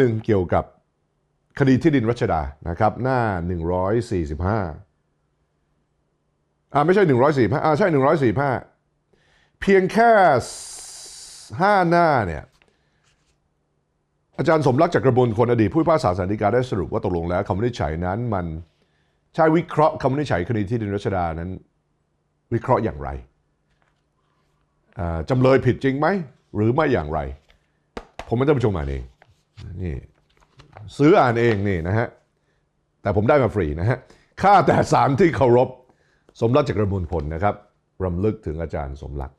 หนึ่งเกี่ยวกับคดีที่ดินรัชดานะครับ หน้า 145อ่าไม่ใช่ 145อ่าใช่ 145 เพียงแค่ 5 หน้าเนี่ยอาจารย์สมรักจากกระบวนคนอดีตผู้พิพากษาสันติกาได้สรุปว่าตกลงแล้วคำวินิจฉัยนั้นมันใช่วิเคราะห์คำวินิจฉัยคดีที่ดินรัชดานั้น วิเคราะห์อย่างไรอ่าจำเลยผิดจริงไหม หรือไม่อย่างไร ผมไม่ต้องไปชมอ่านเอง นี่ซื้ออ่านเองนี่นะฮะ แต่ผมได้มาฟรีนะฮะข้าแต่สารที่เคารพ สมรักจากกระบวนผลนะครับรำลึกถึงอาจารย์สมรัก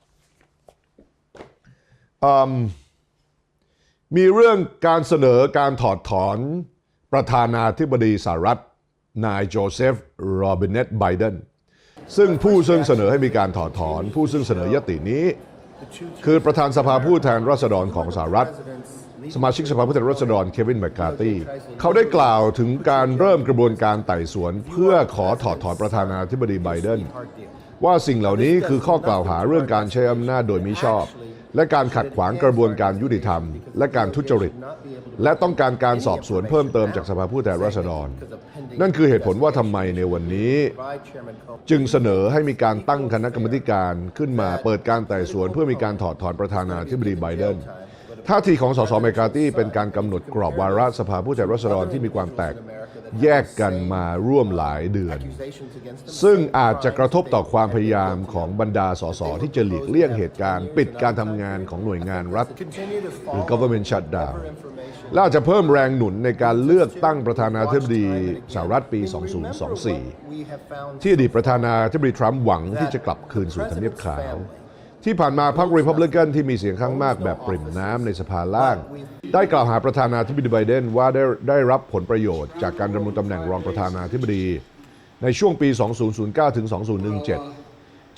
มมีเรื่องการเสนอการถอดถอนประธานาธิบดีสหรัฐ นายโจเซฟโรบินเนตไบเดนซึ่งผู้ซึ่งเสนอให้มีการถอดถอน ผู้ซึ่งเสนอยตินี้ คือประธานสภาผู้แทนราษฎรของสหรัฐ สมาชิกสภาผู้แทนราษฎรเควินแมคคาร์ตี้เขาได้กล่าวถึงการเริ่มกระบวนการไต่สวน เพื่อขอถอดถอนประธานาธิบดีไบเดนว่าสิ่งเหล่านี้คือข้อกล่าวหาเรื่องการใช้อำนาจโดยมิชอบ และการขัดขวางกระบวนการยุติธรรม และการทุจริต และต้องการการสอบสวนเพิ่มเติมจากสภาผู้แทนราษฎร นั่นคือเหตุผลว่าทำไมในวันนี้ จึงเสนอให้มีการตั้งคณะกรรมการขึ้นมาเปิดการไต่สวนเพื่อมีการถอดถอนประธานาธิบดีไบเดน ท่าทีของสสเมกาตี้เป็นการกำหนดกรอบวาระสภาผู้แทนราษฎรที่มีความแตกแยกกันมาร่วมหลายเดือน ซึ่งอาจจะกระทบต่อความพยายามของบรรดาสสที่จะหลีกเลี่ยงเหตุการณ์ ปิดการทำงานของหน่วยงานรัฐ หรือ government shutdown และอาจจะเพิ่มแรงหนุนในการเลือกตั้งประธานาธิบดีสหรัฐปี 2024 ที่อดีตประธานาธิบดีทรัมป์หวังที่จะกลับคืนสู่ทำเนียบขาว ที่ผ่านมาพรรครีพับลิกันที่มีเสียงข้างมากแบบปริ่มน้ำในสภาล่าง ได้กล่าวหาประธานาธิบดีไบเดนว่าได้ได้รับผลประโยชน์จากการดำรงตำแหน่งรองประธานาธิบดี ในช่วงปี 2009 ถึง 2017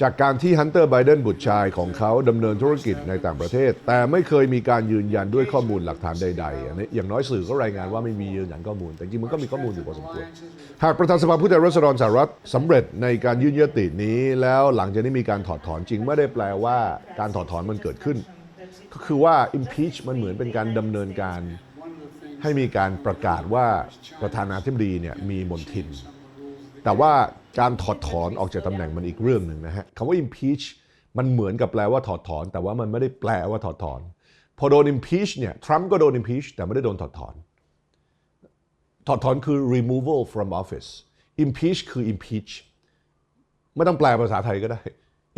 จากการที่ฮันเตอร์ไบเดนบุตรชายของเขาดำเนินธุรกิจในต่างประเทศ แต่ไม่เคยมีการยืนยันด้วยข้อมูลหลักฐานใดๆอันนี้อย่างน้อยสื่อก็รายงานว่าไม่มียืนยันข้อมูล แต่จริงมันก็มีข้อมูลอยู่พอสมควร หากประธานสภาผู้แทนราษฎรสหรัฐสำเร็จในการยื่นยตินี้ แล้วหลังจากนี้มีการถอดถอนจริงไม่ได้แปลว่าการถอดถอนมันเกิดขึ้น ก็คือว่า impeach มันเหมือนเป็นการดำเนินการให้มีการประกาศว่าประธานาธิบดีเนี่ยมีมนทิน แต่ว่าการถอดถอนออกจากตำแหน่งมันอีกเรื่องหนึ่งนะฮะคำว่า impeach มันเหมือนกับแปลว่าถอดถอน แต่ว่ามันไม่ได้แปลว่าถอดถอน พอโดน impeach เนี่ยทรัมป์ก็โดน impeach แต่ไม่ได้โดนถอดถอน ถอดถอนคือ removal from office impeach คือ impeach ไม่ต้องแปลภาษาไทยก็ได้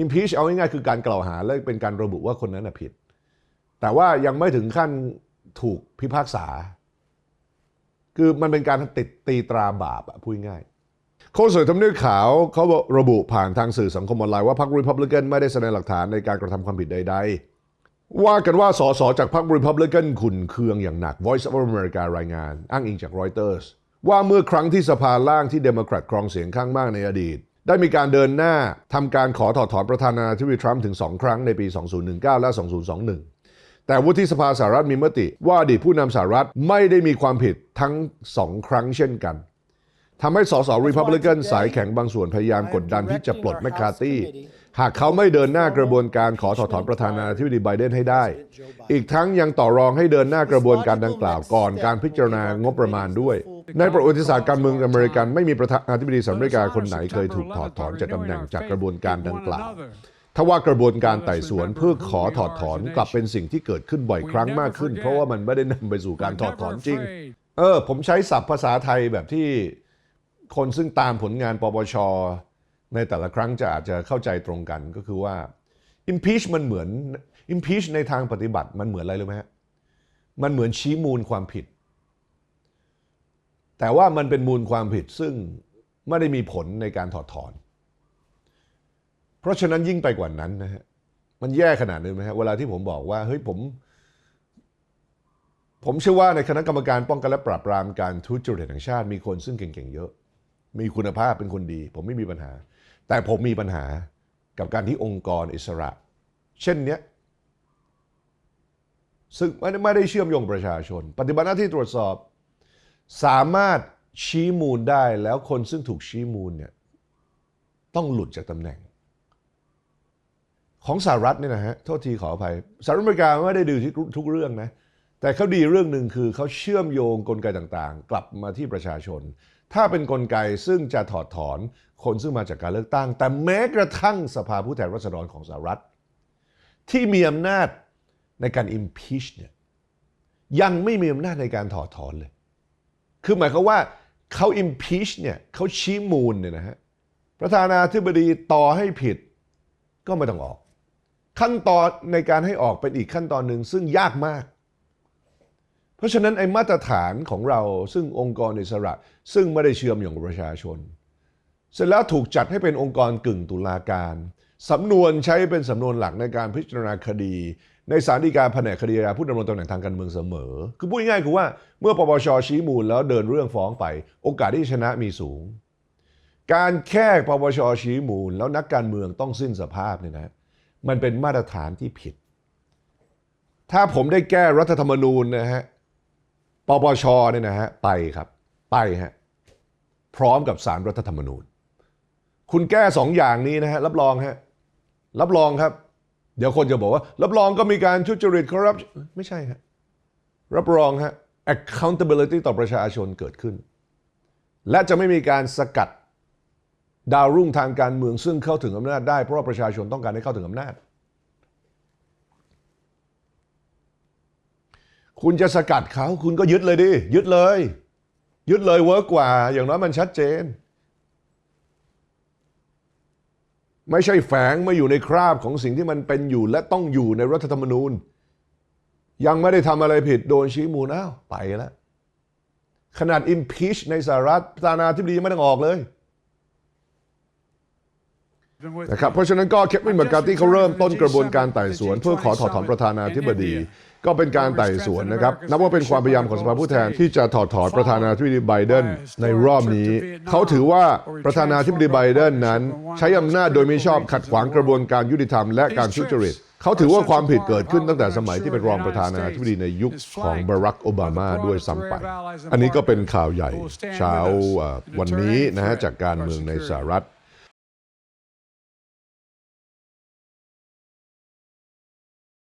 impeach เอาง่ายๆคือการกล่าวหาและเป็นการระบุว่าคนนั้นผิด แต่ว่ายังไม่ถึงขั้นถูกพิพากษา คือมันเป็นการติดตีตราบาปอะพูดง่าย โฆษกทำเนียบขาวเขาระบุผ่านทางสื่อสังคมออนไลน์ว่าพรรครีพับลิกันไม่ได้แสดงหลักฐานในการกระทำความผิดใด ๆ ว่ากันว่าสสจากพรรครีพับลิกันขุนเคืองอย่างหนัก Voice of America รายงาน อ้างอิงจากรอยเตอร์สว่าเมื่อครั้งที่สภาล่างที่เดโมแครตครองเสียงข้างมากในอดีต ได้มีการเดินหน้าทำการขอถอดถอนประธานาธิบดีทรัมป์ถึง 2 ครั้งในปี 2019 และ 2021แต่วุฒิสภาสหรัฐมีมติว่าอดีตผู้นำสหรัฐไม่ได้มีความผิดทั้งสองครั้งเช่นกัน ทำให้สสรีพับลิกันสายแข็งบางส่วนพยายามกดดันที่จะปลดแมคคาร์ตี้หากเขาไม่เดินหน้ากระบวนการขอถอดถอนประธานาธิบดีไบเดนให้ได้ อีกทั้งยังต่อรองให้เดินหน้ากระบวนการดังกล่าวก่อนการพิจารณางบประมาณด้วย ในประวัติศาสตร์การเมืองอเมริกันไม่มีประธานาธิบดีสหรัฐอเมริกาคนไหนเคยถูกถอดถอนจากตำแหน่งจากกระบวนการดังกล่าวทว่ากระบวนการไต่สวนเพื่อขอถอดถอนกลับเป็นสิ่งที่เกิดขึ้นบ่อยครั้งมากขึ้น เพราะว่ามันไม่ได้นำไปสู่การถอดถอนจริง เออ ผมใช้ศัพท์ภาษาไทยแบบที่ คนซึ่งตามผลงานปปช ในแต่ละครั้งจะอาจจะเข้าใจตรงกันก็คือว่า impeach มันเหมือน impeach ในทางปฏิบัติมันเหมือนอะไรรู้ไหมฮะมันเหมือนชี้มูลความผิด แต่ว่ามันเป็นมูลความผิดซึ่งไม่ได้มีผลในการถอดถอน เพราะฉะนั้นยิ่งไปกว่านั้นนะฮะมันแย่ขนาดนี้ไหมฮะเวลาที่ผมบอกว่าเฮ้ยผม ผมเชื่อว่าในคณะกรรมการป้องกันและปราบปรามการทุจริตแห่งชาติมีคนซึ่งเก่งๆเยอะ มีคุณภาพเป็นคนดี ผมไม่มีปัญหา แต่ผมมีปัญหากับการที่องค์กรอิสระ เช่นเนี้ยซึ่งไม่ได้เชื่อมโยงประชาชน ปฏิบัติหน้าที่ตรวจสอบ สามารถชี้มูลได้แล้วคนซึ่งถูกชี้มูลเนี่ยต้องหลุดจากตำแหน่ง ของสหรัฐเนี่ยนะฮะโทษทีขออภัยสหรัฐอเมริกาไม่ได้ดูท,ทุกเรื่องนะ แต่เขาดีเรื่องหนึ่งคือเขาเชื่อมโยงกลไกต่างๆ กลับมาที่ประชาชน ถ้าเป็นกลไกซึ่งจะถอดถอนคนซึ่งมาจากการเลือกตั้ง แต่แม้กระทั่งสภาผู้แทนราษฎรของสหรัฐ ที่มีอำนาจในการ impeach เนี่ยยังไม่มีอำนาจในการถอดถอนเลย คือหมายความว่าเขา impeach เนี่ยเขาชี้มูลเนี่ยนะฮะประธานาธิบดีต่อให้ผิดก็ไม่ต้องออก ขั้นตอนในการให้ออกเป็นอีกขั้นตอนหนึ่งซึ่งยากมาก เพราะฉะนั้นไอ้มาตรฐานของเราซึ่งองค์กรอิสระ ซึ่งไม่ได้เชื่อมโยงกับประชาชน เสร็จแล้วถูกจัดให้เป็นองค์กรกึ่งตุลาการสำนวนใช้เป็นสำนวนหลักในการพิจารณาคดี ในศาลฎีกาแผนกคดีอาญาผู้ดำรงตำแหน่งทางการเมืองเสมอ คือพูดง่ายๆคือว่าเมื่อปปชชี้มูลแล้วเดินเรื่องฟ้องไป โอกาสที่ชนะมีสูง การแค่ปปชชี้มูล แล้วนักการเมืองต้องสิ้นสภาพเนี่ยนะมันเป็นมาตรฐานที่ผิด ถ้าผมได้แก้รัฐธรรมนูญนะฮะ ปปชเนี่ยนะฮะไปครับไปฮะพร้อมกับสารรัฐธรรมนูญ คุณแก้สองอย่างนี้นะฮะรับรองฮะรับรองครับ เดี๋ยวคนจะบอกว่า รับรองก็มีการทุจริตคอร์รัปไม่ใช่ฮะรับรองฮะ accountability ต่อประชาชนเกิดขึ้น และจะไม่มีการสกัดดาวรุ่งทางการเมืองซึ่งเข้าถึงอำนาจได้เพราะว่าประชาชนต้องการให้เข้าถึงอำนาจ คุณจะสกัดเขาคุณก็ยึดเลยดิ ยึดเลย ยึดเลยเวิร์กกว่า อย่างน้อยมันชัดเจน ไม่ใช่แฝงมาอยู่ในคราบของสิ่งที่มันเป็นอยู่และต้องอยู่ในรัฐธรรมนูญ ยังไม่ได้ทำอะไรผิดโดนชี้มูลอ้าวไปแล้วขนาด impeach ในสหรัฐประธานาธิบดียังไม่ต้องออกเลยนะครับเพราะฉะนั้นก็เควินมคการ์ที่เขาเริ่มต้นกระบวนการไต่สวน เพื่อขอถอดถอนประธานาธิบดี ก็เป็นการไต่สวนนะครับ นับว่าเป็นความพยายามของสภาผู้แทนที่จะถอดถอนประธานาธิบดีไบเดนในรอบนี้ เขาถือว่าประธานาธิบดีไบเดนนั้น ใช้อำนาจโดยมิชอบขัดขวางกระบวนการยุติธรรมและการทุจริตเขาถือว่าความผิดเกิดขึ้นตั้งแต่สมัยที่เป็นรองประธานาธิบดีในยุคของบารักโอบามาด้วยซ้ำไป อันนี้ก็เป็นข่าวใหญ่เช้าเอ่อวันนี้นะฮะจากการเมืองในสหรัฐ